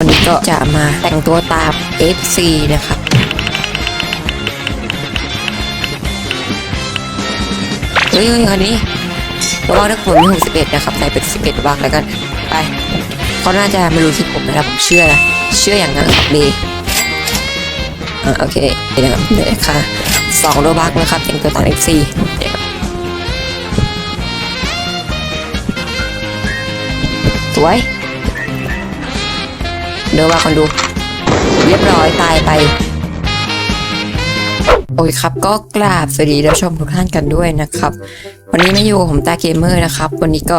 วันนี้ก็จะมาแต่งตัวตาม FC นะครับ เฮ้ยเฮ้ยคันนี้ระวังถ้าผมมี61นะครับ ใส่เป็น 11วางแล้วกัน ไป เขาน่าจะไม่รู้ที่ผมนะครับผมเชื่อนะ เชื่ออย่างนั้นครับดีอ่าโอเคนี่นะครับเนี่ยค่ะสองโลบักนะครับ แต่งตัวตาม FC เนี่ยครับสวย เดี๋ยวมาคนดู เรียบร้อยตายไป โอเคครับก็กราบสวัสดีท่านชมทุกท่านกันด้วยนะครับ วันนี้ไมาอยู่ผมตาเกมเมอร์นะครับ วันนี้ก็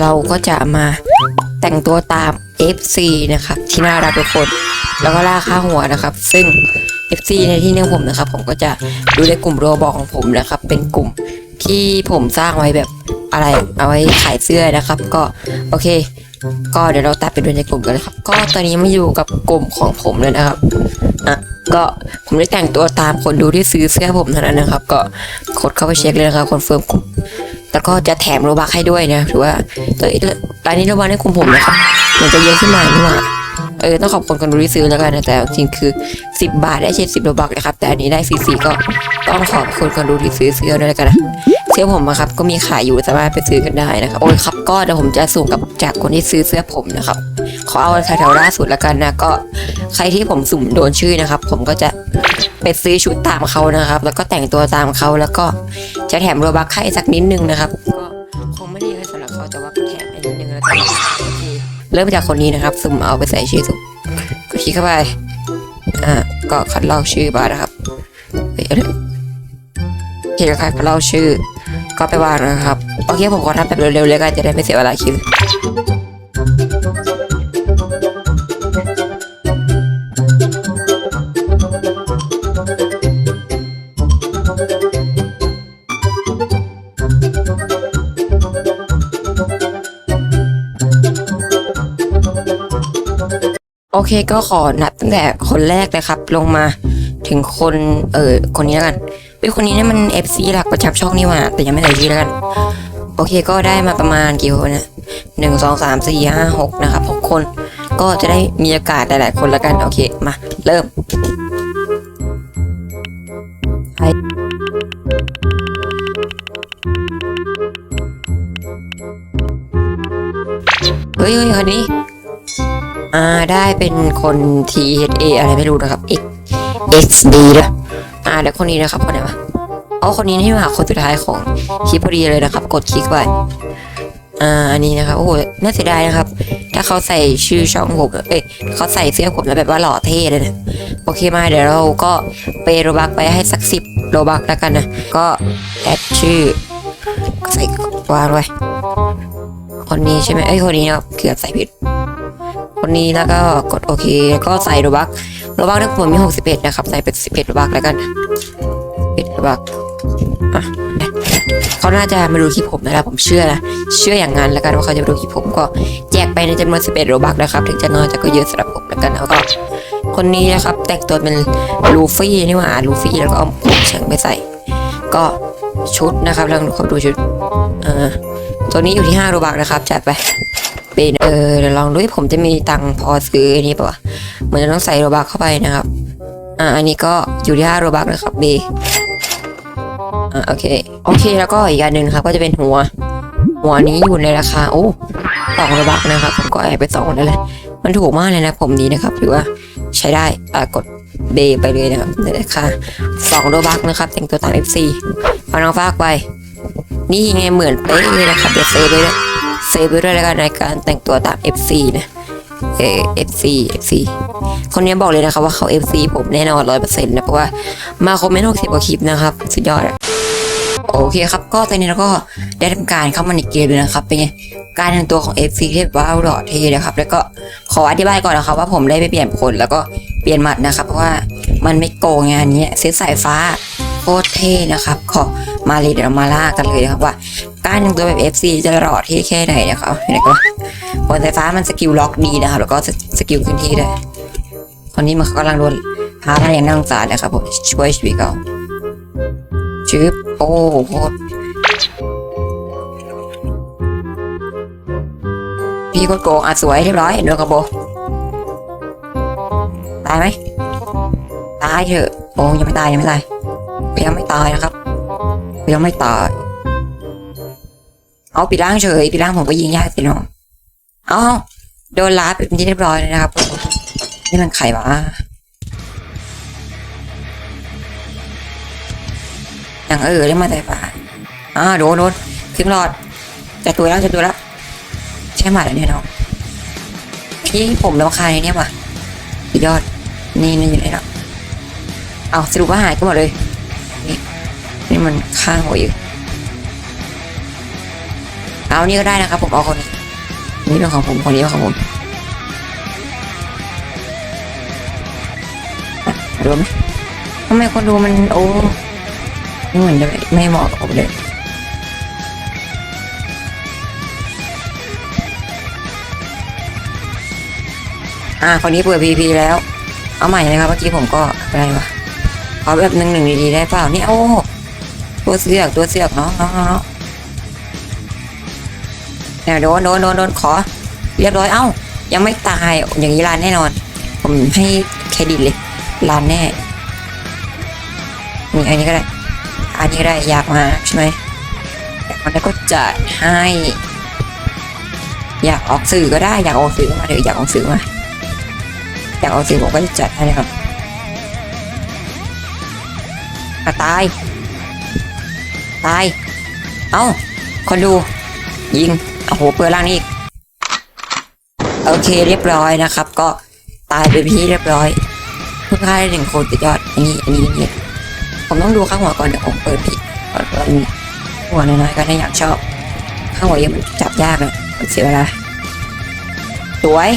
เราก็จะมาแต่งตัวตาม FC นะครับที่น่ารักทุกคนแล้วก็ล่าค่าหัวนะครับ ซึ่ง FC ในที่นี้ผมนะครับ ผมก็จะดูในกลุ่มโรบอกของผมนะครับ เป็นกลุ่มที่ผมสร้างไว้แบบ อะไรเอาไว้ขายเสื้อนะครับ ก็โอเค ก็เดี๋ยวเราตัดไปดูในกลุ่มกันเลยครับ ก็ตอนนี้มาอยู่กับกลุ่มของผมเลยนะครับอะก็ผมได้แต่งตัวตามคนดูที่ซื้อเสื้อผมเท่านั้นนะครับ ก็กดเข้าไปเช็คเลยนะครับคอนเฟิร์มกลุ่มแล้วก็จะแถมโลบักให้ด้วยนะถือว่าตอนนี้ตอนนี้โลบักในกลุ่มผมนะครับมันจะเยอะขึ้นมานี่หว่าเออต้องขอบคุณคนดูที่ซื้อแล้วกันนะแต่จริงคือ 10 บาทได้เช่นสิบโลบักนะครับแต่อันนี้ได้ฟรีๆก็ต้องขอบคุณคนดูที่ซื้อเสื้อด้วยแล้วกันนะ สื้อผมอะครับก็มีขายอยู่สามารถไปซื้อกันได้นะครับโอ้ยครับก็เดี๋ยวผมจะส่งกับจากคนที่ซื้อเสื้อผมนะครับขอเอาแถวๆล่าสุดละกันนะก็ใครที่ผมสุ่มโดนชื่อนะครับ ผมก็จะไปซื้อชุดตามเขานะครับ แล้วก็แต่งตัวตามเขาแล้วก็จะแถมโรบักให้สักนิดนึงนะครับก็คงไม่ได้เยอะสำหรับเขาแต่ว่าแถมให้นิดนึงแล้วกันเริ่มจากคนนี้นะครับ สุ่มเอาไปใส่ชื่อสุ่มก็คลิกเข้าไปอ่าก็คัดลอกชื่อมานะครับเฮ้ยอะไรโอเคครับเราชื่อ ก็ไปวางนะครับ โอเคผมขอทำแบบเร็วๆเลยกันจะได้ไม่เสียเวลาคิวโอเคก็ขอนับตั้งแต่คนแรกเลยครับ ลงมาถึงคนเออคนนี้แล้วกัน เฮ้ยคนนี้เนี่ยมัน FC หลักประจำช่องนี่หว่า แต่ยังไม่ใส่ชื่อแล้วกัน โอเคก็ได้มาประมาณกี่คนนะหนึ่งสองสามสี่ห้าหกนะครับหกคน ก็จะได้มีอากาศหลายๆคนแล้วกัน โอเค มา เริ่มไเฮ้ยเฮ้ยคนนี้ อ่า ได้เป็นคน T H A อะไรไม่รู้นะครับ X X D นะ อ่าเดี๋ยวคนนี้นะครับคนไหนวะเอาคนนี้นี่มาคนสุดท้ายของคลิปพอดีเลยนะครับ กดคลิกไปอ่าอันนี้นะครับโอ้โหน่าเสียดายนะครับ ถ้าเขาใส่ชื่อช่องผมเอ้ยเขาใส่เสื้อผมแล้วแบบว่าหล่อเท่เลยนะโอเคมาเดี๋ยวเราก็เปโรบักไปให้สักสิบโรบักแล้วกันนะก็แอดชื่อใส่วางไว้คนนี้ใช่ไหมเอ้ยคนนี้นะครับเกือบใส่ผิด คนนี้แล้วก็กดโอเคแล้วก็ใส่โรบัก โรบักที่ผมมีหกสิบเอ็ดนะครับ ใส่เป็นสิบเอ็ดโรบักแล้วกันสิบโรบักอะเขาน่าจะม่รู้คลิปผมนะครับผมเชื่อนะเชื่ออย่างนั้นแล้วกันว่าเขาจะม่รู้คลิปผมก็แจกไปในจำนวนสิบเอ็ดโรบักนะครับ ถึงจะน้อยแต่ก็เยอะสำหรับผมแล้วกันแล้วก็คนนี้นะครับ แต่งตัวเป็นลูฟี่นี่หว่าลูฟี่แล้วก็เอาผมเฉิงไปใส่ ก็ชุดนะครับแล้วเขาดูชุดเออตัวนี้อยู่ที่ห้าโรบักนะครับจัดไป ป็นเออเดี๋ยวลองดูว่ผมจะมีตังพอซื้ออันนี้ป่าวะเหมือนจะต้องใส่โรบักเข้าไปนะครับ อ่าอันนี้ก็อยู่ที่ห้าโรบักนะครับบีอ่าโอเคโอเคแล้วก็อีกอันหนึ่งครับ ก็จะเป็นหัว หัวนี้อยู่ในราคาโอ้สองโรบักนะครับ ผมก็แอบไปสองนั่นแหละมันถูกมากเลยนะผมนี้นะครับถือว่าใช้ได้อ่ากดเบไปเลยนะครับในราคาสองโรบักนะครับแต่งตัวตาม FC เอาน้องฟากไปนี่ไงเหมือนเป๊ะเลยนะครับเดี๋ยวเซฟไปด้วย ซฟไว้ด้วยแล้วกันในการแต่งตัวตาม FC นะเออ FC FC คนนี้บอกเลยนะครับว่าเขา FC ผมแน่นอนร้อยเปอร์เซ็นต์นะเพราะว่ามาคอมเมนต์หกสิบกว่าคลิปนะครับ สุดยอดโอเคครับ ก็ตอนนี้เราก็ได้ทำการเข้ามาในเกมเลยนะครับ เป็นไงการแต่งตัวของ FC ที่แบบว่าหล่อเท่นะครับ แล้วก็ขออธิบายก่อนนะครับว่าผมได้ไปเปลี่ยนผลแล้วก็เปลี่ยนหมัดนะครับ เพราะว่ามันไม่โกงงานนี้เซตสายฟ้า คตรเท่นะครับขอมาเลยเดี๋ยวมาล่ากันเลยนะครับว่าการแต่งตัวแบบ FC จะหล่อเท่แค่ไหนนะครับเห็นไหมครับบนไฟฟ้ามันสกิลล็อกดีนะครับ แล้วก็สกิลขึ้นที่ด้วยคนนี้มันกำลังโดนพามาอย่างน่าสงสารนะครับผมช่วยชีวิตเขาชืบโอ้โหพี่ก็โกงอะสวยเรียบร้อยโดนกระโบตายไหมตายเถอะโอ้ยังไม่ตายยังไม่ตาย ยังไม่ตายนะครับ ยังไม่ตาย เอาปิดร่างเฉยปิดร่างผมก็ยิงยากสิน้องเอาโดนลาเป็นที่เรียบร้อยเลยนะครับ นี่มันไข่วะอย่างเออเรียกมาแต่ป่าอ่าโดนโดนขึ้นหลอดจะตัวแล้วจะตัวแล้วใช่ไหมล่ะเนี่ยน้องพี่ผมรำคาญเนี่ยว่ะสุดยอด นี่นี่อยู่ไหนแล้วเอาสรุปว่าหายก็หมดเลย นี่มันข้างหัวอยู่ เอานี่ก็ได้นะครับ ผมเอาคนนี้นี่เป็นของผมคนนี้เป็นของผมอะดูไหมทำไมคนดูมันโอ้ไม่เหมือนจะไม่เหมาะกับผมเลยอ่าคนนี้เปิด PVP แล้ว เอาใหม่เลยครับเมื่อกี้ผมก็อะไรวะขอแบบหนึ่งหนึ่งดีๆได้เปล่านี่โอ้ ตัวเสือกตัวเสือกเนาะเนาะเนาะเนี่ยโดนโดนโดนโดนขอ เรียบร้อยเอ้า ยังไม่ตายอย่างนี้ลานแน่นอน ผมให้เครดิตเลยลานแน่นี่อันนี้ก็ได้ อันนี้ก็ได้อยากมาใช่ไหมอยากมาแล้วก็จัดให้ อยากออกสื่อก็ได้อยากออกสื่อมาเดี๋ยวอยากออกสื่อมาอยากออกสื่อผมก็จะจัดให้นะครับตาย ตาย เอ้า คนดู ยิง โอ้โห เปิดล่างนี่อีก โอเคเรียบร้อยนะครับ ก็ตายเป็นที่เรียบร้อย เพิ่งฆ่าได้หนึ่งคนสุดยอด อันนี้ อันนี้นี่ผมต้องดูข้างหัวก่อนเดี๋ยวผมเปิดผิดก่อนเปิดหัวน้อยๆก็ได้อยากชอบ ข้างหัวยังมันจับยากเลยมันเสียเวลา สวย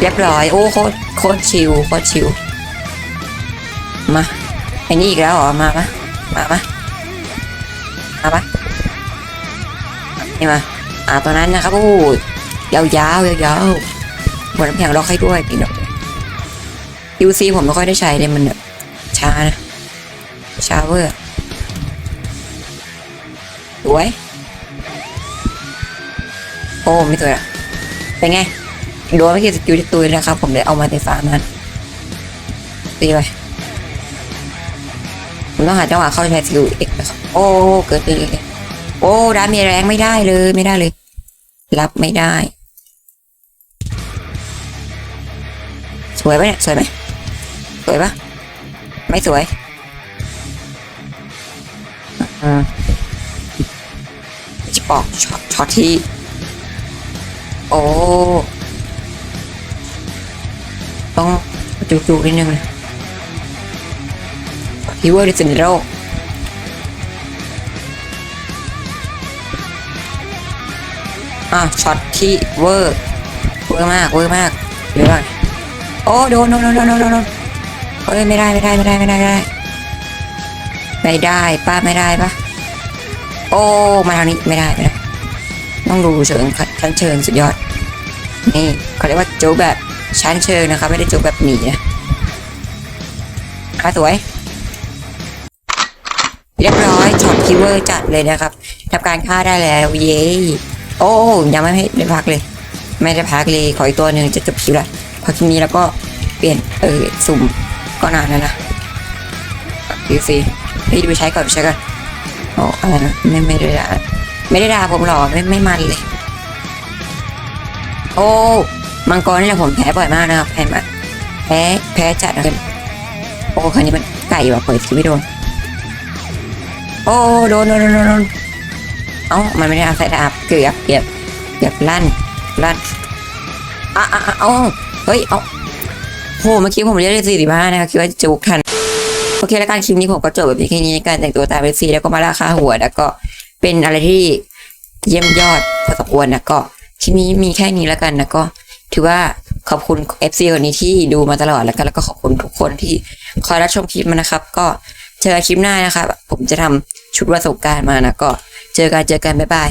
เรียบร้อย โอ้โคตรโคตรชิวโคตรชิว มา ไอ้นี่อีกแล้วเหรอ มาปะมาปะมาปะนี่มา อ่าตอนนั้นนะครับโอ้ยาวยาวยาวยาวๆบนน้ำแข็งล็อกให้ด้วยพี่น้องยูซีผมไม่ค่อยได้ใช้เลยมันแบบช้านะช้าเวอร์สวยโอ้ไม่สวยอะเป็นไงโดนไม่กี่สกิลที่ตุยนะครับ ผมเลยเอามาในฟาร์มนั้นตีไป ผมต้องหาจังหวะเข้าใช้สกิลเอกนะครับโอ้เกิดตีเลยโอ้ดามจแรงไม่ได้เลยไม่ได้เลย รับไม่ได้ สวยปะเนี่ยสวยไหมสวยปะไม่สวยอ่าจะปอกช็อตช็อตที่โอ้ต้องจุกๆนิดนึงเลย ฮิวเวอร์ดิสเนโรอะช็อตที่เวอร์เวอร์มากเวอร์มากเดี๋ยวก่อนโอ้โดนโดนโดนโดนโดนเอ้ยไม่ได้ไม่ได้ไม่ได้ไม่ได้ไม่ได้ไม่ได้ป้าไม่ได้ปะโอ้มาทางนี้ไม่ได้ไม่ได้ต้องดูเชิงชั้นเชิงสุดยอด นี่เขาเรียกว่าโจกแบบชั้นเชิงนะครับไม่ได้โจกแบบหนีนะอะสวย เรียบร้อยช็อตคิวเวอร์จัดเลยนะครับทำการฆ่าได้แล้วเย้โอ้ยังไม่ให้ได้พักเลย ไม่ได้พักเลยขออีกตัวหนึ่งจะจบคิวละพอทีนี้แล้วก็เปลี่ยนเออสุ่มก็นานแล้วนะดูสิพี่ดูใช้ก่อนใช้ก่อนโอ้อะไรนะไม่ไม่ได้ด่าไม่ได้ด่าผมหรอไม่ไม่มันเลย โอ้มังกรนี่แหละผมแพ้บ่อยมากนะครับแพ้มาแพ้แพ้จัดนะครับโอ้คันนี้มันไก่ว่ะเปิดคิวไม่โดน โอ้โดนโดนโดนโดนเอ้ามันไม่ได้อาศัยดาบเกือบเกือบเกือบลั่นลั่นอะอะเอ้าเฮ้ยเอ้าโหเมื่อกี้ผมเรียกได้สี่สิบห้านะครับคิดว่าจะจุกทันโอเคแล้วการคลิปนี้ผมก็จบแบบนี้แค่นี้การแต่งตัวตามเวซีแล้วก็มาล่าคาหัวแล้วก็เป็นอะไรที่เยี่ยมยอดพอสมควรนะก็คลิปนี้มีแค่นี้แล้วกันนะก็ ถือว่าขอบคุณ FC คนนี้ที่ดูมาตลอดแล้วกันแล้วก็ขอบคุณทุกคนที่คอยรับชมคลิปมานะครับ ก็ เจอกันคลิปหน้านะครับ ผมจะทำชุดประสบการณ์มานะก็เจอกันเจอกันบ๊ายบาย